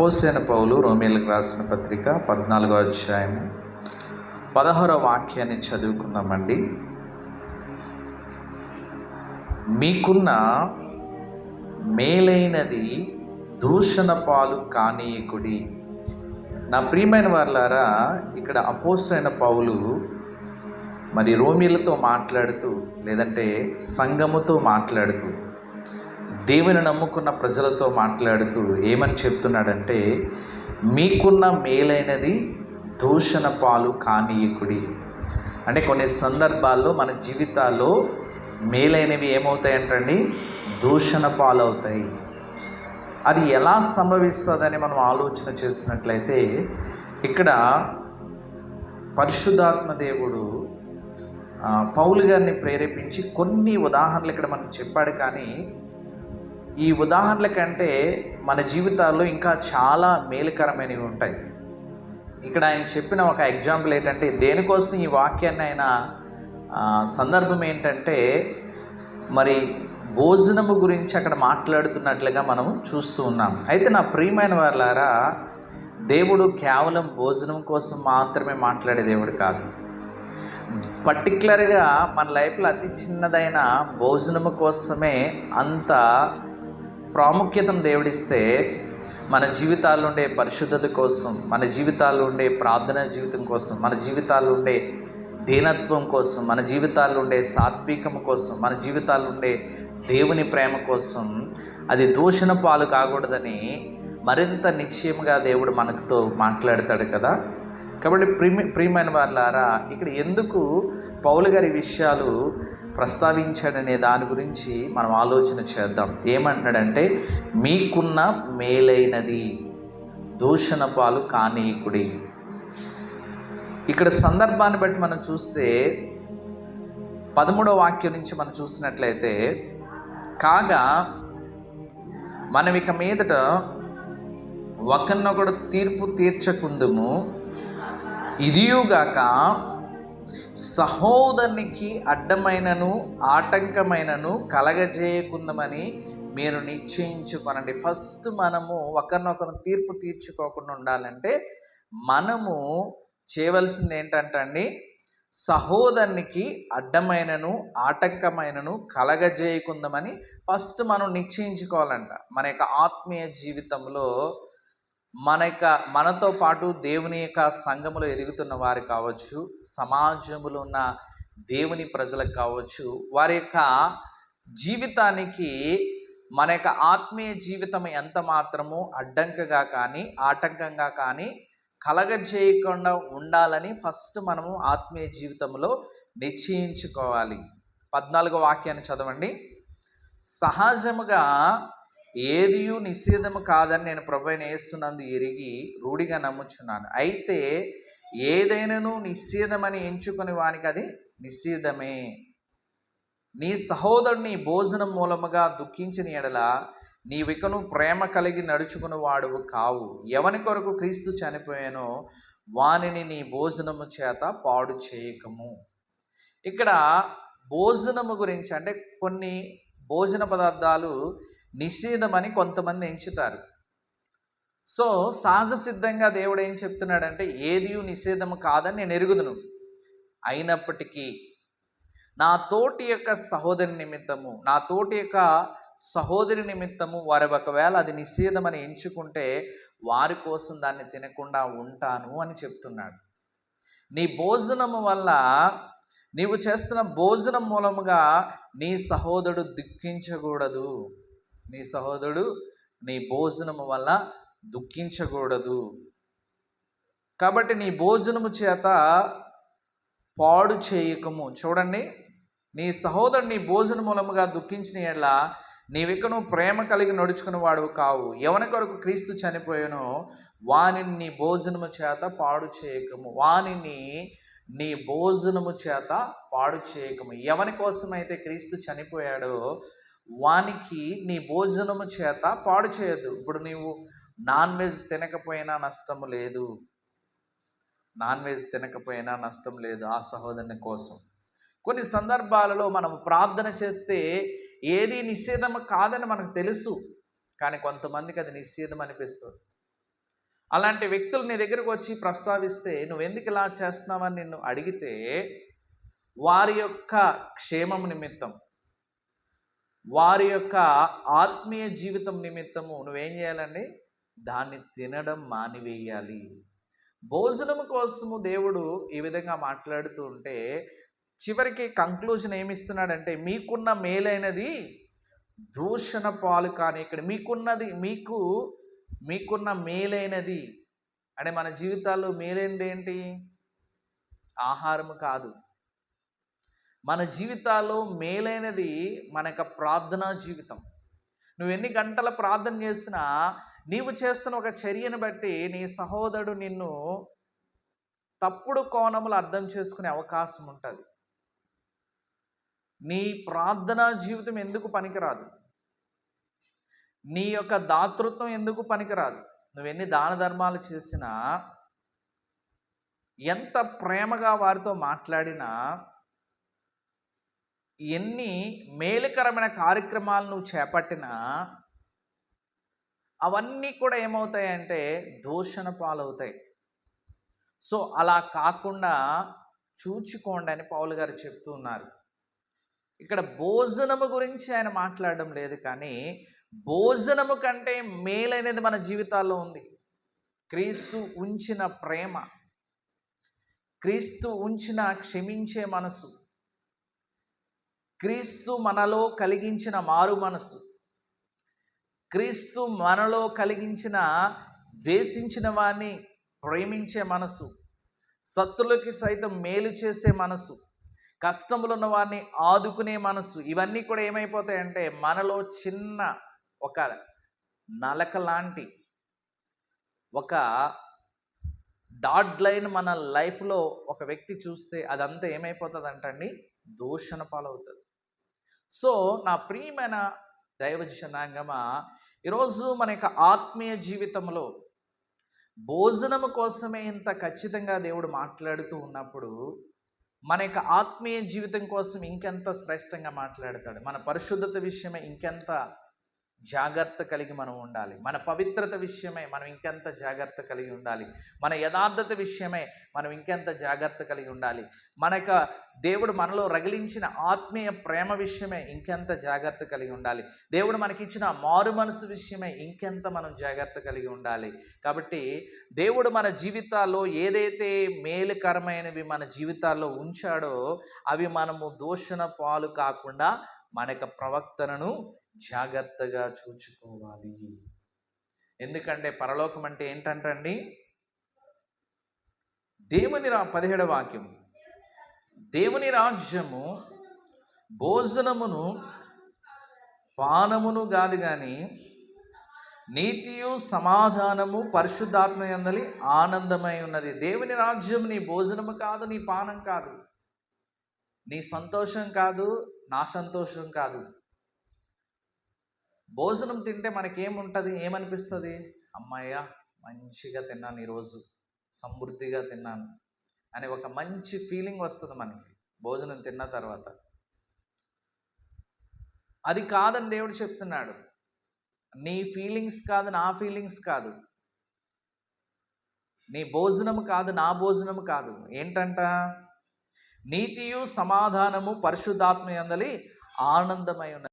అపోసేన పౌలు రోమిలకు రాసిన పత్రిక పద్నాలుగో అధ్యాయం పదహారో వాక్యాన్ని చదువుకుందామండి. మీకున్న మేలైనది దూషణ పాలు కానీయకుడి. నా ప్రియమైన వాళ్ళారా ఇక్కడ అపోసైన పౌలు మరి రోమిలతో మాట్లాడుతూ లేదంటే సంఘముతో మాట్లాడుతూ దేవుని నమ్ముకున్న ప్రజలతో మాట్లాడుతూ ఏమని చెప్తున్నాడంటే మీకున్న మేలైనది దూషణ పాలు కానీయకుడి. అంటే కొన్ని సందర్భాల్లో మన జీవితాల్లో మేలైనవి ఏమవుతాయంటండి? దూషణ పాలవుతాయి. అది ఎలా సంభవిస్తుందని మనం ఆలోచన చేసినట్లయితే ఇక్కడ పరిశుద్ధాత్మ దేవుడు పౌలు గారిని ప్రేరేపించి కొన్ని ఉదాహరణలు ఇక్కడ మనకు చెప్పాడు కానీ ఈ ఉదాహరణల కంటే మన జీవితాల్లో ఇంకా చాలా మేలుకరమైనవి ఉంటాయి. ఇక్కడ ఆయన చెప్పిన ఒక ఎగ్జాంపుల్ ఏంటంటే దేనికోసం ఈ వాక్యాన్ని ఆయన సందర్భం ఏంటంటే మరి భోజనము గురించి అక్కడ మాట్లాడుతున్నట్లుగా మనం చూస్తూ ఉన్నాం. అయితే నా ప్రియమైన వాళ్ళారా దేవుడు కేవలం భోజనం కోసం మాత్రమే మాట్లాడే దేవుడు కాదు. పర్టికులర్గా మన లైఫ్లో అతి చిన్నదైన భోజనము కోసమే అంత ప్రాముఖ్యతను దేవుడిస్తే మన జీవితాల్లో ఉండే పరిశుద్ధత కోసం మన జీవితాల్లో ఉండే ప్రార్థన జీవితం కోసం మన జీవితాల్లో ఉండే దీనత్వం కోసం మన జీవితాల్లో ఉండే సాత్వికం కోసం మన జీవితాల్లో ఉండే దేవుని ప్రేమ కోసం అది దూషణ పాలు కాకూడదని మరింత నిశ్చయముగా దేవుడు మనకుతో మాట్లాడతాడు కదా. కాబట్టి ప్రిమి ప్రియమైన వాళ్ళారా ఇక్కడ ఎందుకు పౌలు గారి విషయాలు ప్రస్తావించాడనే దాని గురించి మనం ఆలోచన చేద్దాం. ఏమంటున్నాడంటే మీకున్న మేలైనది దూషణ పాలు కానీకుడి. ఇక్కడ సందర్భాన్ని బట్టి మనం చూస్తే పదమూడవ వాక్యం నుంచి మనం చూసినట్లయితే కాగా మనం ఇక మీదట ఒకరినొకడు తీర్పు తీర్చకుందుము ఇదియుగాక సహోదరునికి అడ్డమైనను ఆటంకమైనను కలగజేయకుందమని మీరు నిశ్చయించుకోనండి. ఫస్ట్ మనము ఒకరినొకరు తీర్పు తీర్చుకోకుండా ఉండాలంటే మనము చేయవలసింది ఏంటంటే అండి సహోదరునికి అడ్డమైనను ఆటంకమైనను కలగజేయకుందమని ఫస్ట్ మనం నిశ్చయించుకోవాలంట. మన యొక్క ఆత్మీయ జీవితంలో మన యొక్క మనతో పాటు దేవుని యొక్క సంఘములో ఎదుగుతున్న వారు కావచ్చు సమాజంలో ఉన్న దేవుని ప్రజలకు కావచ్చు వారి యొక్క జీవితానికి మన యొక్క ఆత్మీయ జీవితం ఎంత మాత్రము అడ్డంకగా కానీ ఆటంకంగా కానీ కలగజేయకుండా ఉండాలని ఫస్ట్ మనము ఆత్మీయ జీవితంలో నిశ్చయించుకోవాలి. పద్నాలుగో వాక్యాన్ని చదవండి. సహజముగా ఏదియు నిషేధము కాదని నేను ప్రభుని వేస్తున్నందు ఎరిగి రూఢిగా నమ్ముచున్నాను. అయితే ఏదైనాను నిషేధమని ఎంచుకుని వానికి అది నిషేధమే. నీ సహోదరుని భోజనం మూలముగా దుఃఖించిన ఎడల నీవికను ప్రేమ కలిగి నడుచుకుని వాడువు కావు. ఎవని కొరకు క్రీస్తు చనిపోయానో వానిని నీ భోజనము చేత పాడు చేయకము. ఇక్కడ భోజనము గురించి అంటే కొన్ని భోజన పదార్థాలు నిషేధమని కొంతమంది ఎంచుతారు. సో సహజ సిద్ధంగా దేవుడు ఏం చెప్తున్నాడంటే ఏది నిషేధము కాదని నేను ఎరుగుదును. అయినప్పటికీ నా తోటి యొక్క సహోదరి నిమిత్తము నా తోటి యొక్క సహోదరి నిమిత్తము వారి ఒకవేళ అది నిషేధమని ఎంచుకుంటే వారి కోసం దాన్ని తినకుండా ఉంటాను అని చెప్తున్నాడు. నీ భోజనము వల్ల నీవు చేస్తున్న భోజనం మూలముగా నీ సహోదరుడు దుఃఖించకూడదు. నీ సహోదరుడు నీ భోజనము వల్ల దుఃఖించకూడదు. కాబట్టి నీ భోజనము చేత పాడు చేయకము. చూడండి నీ సహోదరుడు నీ భోజన మూలముగా దుఃఖించిన ఎడ్ల నీవికను ప్రేమ కలిగి నడుచుకుని వాడు కావు. ఎవరి కొరకు క్రీస్తు చనిపోయానో వానిని నీ భోజనము చేత పాడు చేయకము. వానిని నీ భోజనము చేత పాడు చేయకము. ఎవరి కోసమైతే క్రీస్తు చనిపోయాడో వానికి నీ భోజనము చేత పాడు చేయదు. ఇప్పుడు నీవు నాన్ వెజ్ తినకపోయినా నష్టము లేదు. నాన్ వెజ్ తినకపోయినా నష్టం లేదు ఆ సహోదరుని కోసం. కొన్ని సందర్భాలలో మనం ప్రార్థన చేస్తే ఏది నిషేధం కాదని మనకు తెలుసు. కానీ కొంతమందికి అది నిషేధం అనిపిస్తుంది. అలాంటి వ్యక్తులు నీ దగ్గరకు వచ్చి ప్రస్తావిస్తే నువ్వు ఎందుకు ఇలా చేస్తున్నావని నిన్ను అడిగితే వారి యొక్క క్షేమం నిమిత్తం. వారి యొక్క ఆత్మీయ జీవితం నిమిత్తము నువ్వేం చేయాలండి? దాన్ని తినడం మానివేయాలి. భోజనం కోసము దేవుడు ఈ విధంగా మాట్లాడుతూ ఉంటే చివరికి కంక్లూజన్ ఏమిస్తున్నాడంటే మీకున్న మేలైనది దూషణ పాలు కానీ ఇక్కడ మీకున్నది మీకు మీకున్న మేలైనది అంటే మన జీవితాల్లో మేలైనది ఏంటి ఆహారం కాదు. మన జీవితాల్లో మేలైనది మన యొక్క ప్రార్థనా జీవితం. నువ్వు ఎన్ని గంటల ప్రార్థన చేసినా నీవు చేస్తున్న ఒక చర్యను బట్టి నీ సహోదరుడు నిన్ను తప్పుడు కోణములు అర్థం చేసుకునే అవకాశం ఉంటుంది. నీ ప్రార్థనా జీవితం ఎందుకు పనికిరాదు? నీ యొక్క దాతృత్వం ఎందుకు పనికిరాదు? నువ్వెన్ని దాన ధర్మాలు చేసినా ఎంత ప్రేమగా వారితో మాట్లాడినా ఎన్ని మేలుకరమైన కార్యక్రమాలు నువ్వు చేపట్టినా అవన్నీ కూడా ఏమవుతాయంటే దూషణ పాలవుతాయి. సో అలా కాకుండా చూచుకోండి అని పౌలు గారు చెప్తూ ఉన్నారు. ఇక్కడ భోజనము గురించి ఆయన మాట్లాడడం లేదు కానీ భోజనము కంటే మేలైనది మన జీవితాల్లో ఉంది. క్రీస్తు ఉంచిన ప్రేమ క్రీస్తు ఉంచిన క్షమించే మనసు క్రీస్తు మనలో కలిగించిన మారు మనసు. క్రీస్తు మనలో కలిగించిన ద్వేషించిన వారిని ప్రేమించే మనసు. సత్తులకి సైతం మేలు చేసే మనసు. కష్టములు ఉన్న వారిని ఆదుకునే మనసు. ఇవన్నీ కూడా ఏమైపోతాయంటే మనలో చిన్న ఒక నలక లాంటి ఒక డాట్ లైన్ మన లైఫ్లో ఒక వ్యక్తి చూస్తే అదంతా ఏమైపోతుంది అంటండి దూషణ పాలవుతుంది. సో నా ప్రియమైన దైవ జనాంగమా ఈరోజు మన యొక్క ఆత్మీయ జీవితంలో భోజనము కోసమే ఇంత ఖచ్చితంగా దేవుడు మాట్లాడుతూ ఉన్నప్పుడు మన యొక్క ఆత్మీయ జీవితం కోసం ఇంకెంత శ్రేష్టంగా మాట్లాడతాడు? మన పరిశుద్ధత విషయమే ఇంకెంత జాగ్రత్త కలిగి మనం ఉండాలి. మన పవిత్రత విషయమై మనం ఇంకెంత జాగ్రత్త కలిగి ఉండాలి. మన యథార్థత విషయమై మనం ఇంకెంత జాగ్రత్త కలిగి ఉండాలి. మన యొక్క దేవుడు మనలో రగిలించిన ఆత్మీయ ప్రేమ విషయమే ఇంకెంత జాగ్రత్త కలిగి ఉండాలి. దేవుడు మనకిచ్చిన మారు మనసు విషయమే ఇంకెంత మనం జాగ్రత్త కలిగి ఉండాలి. కాబట్టి దేవుడు మన జీవితాల్లో ఏదైతే మేలుకరమైనవి మన జీవితాల్లో ఉంచాడో అవి మనము దూషణ పాలు కాకుండా మన యొక్క ప్రవక్తనను జాగ్రత్తగా చూచుకోవాలి. ఎందుకంటే పరలోకం అంటే ఏంటంటండి? దేవుని రా పదిహేడవ వాక్యం. దేవుని రాజ్యము భోజనమును పానమును కాదు కానీ నీతియు సమాధానము పరిశుద్ధాత్మ ఎందలి ఆనందమై ఉన్నది. దేవుని రాజ్యం నీ భోజనము కాదు నీ పానం కాదు. నీ సంతోషం కాదు నా సంతోషం కాదు. భోజనం తింటే మనకేముంటుంది? ఏమనిపిస్తుంది? అమ్మాయ్యా మంచిగా తిన్నాను ఈరోజు. సమృద్ధిగా తిన్నాను అనే ఒక మంచి ఫీలింగ్ వస్తుంది మనకి భోజనం తిన్న తర్వాత. అది కాదని దేవుడు చెప్తున్నాడు. నీ ఫీలింగ్స్ కాదు నా ఫీలింగ్స్ కాదు. నీ భోజనం కాదు నా భోజనం కాదు. ఏంటంట? నీతియు సమాధానము పరిశుద్ధాత్మయందలి ఆనందమై ఉన్నది.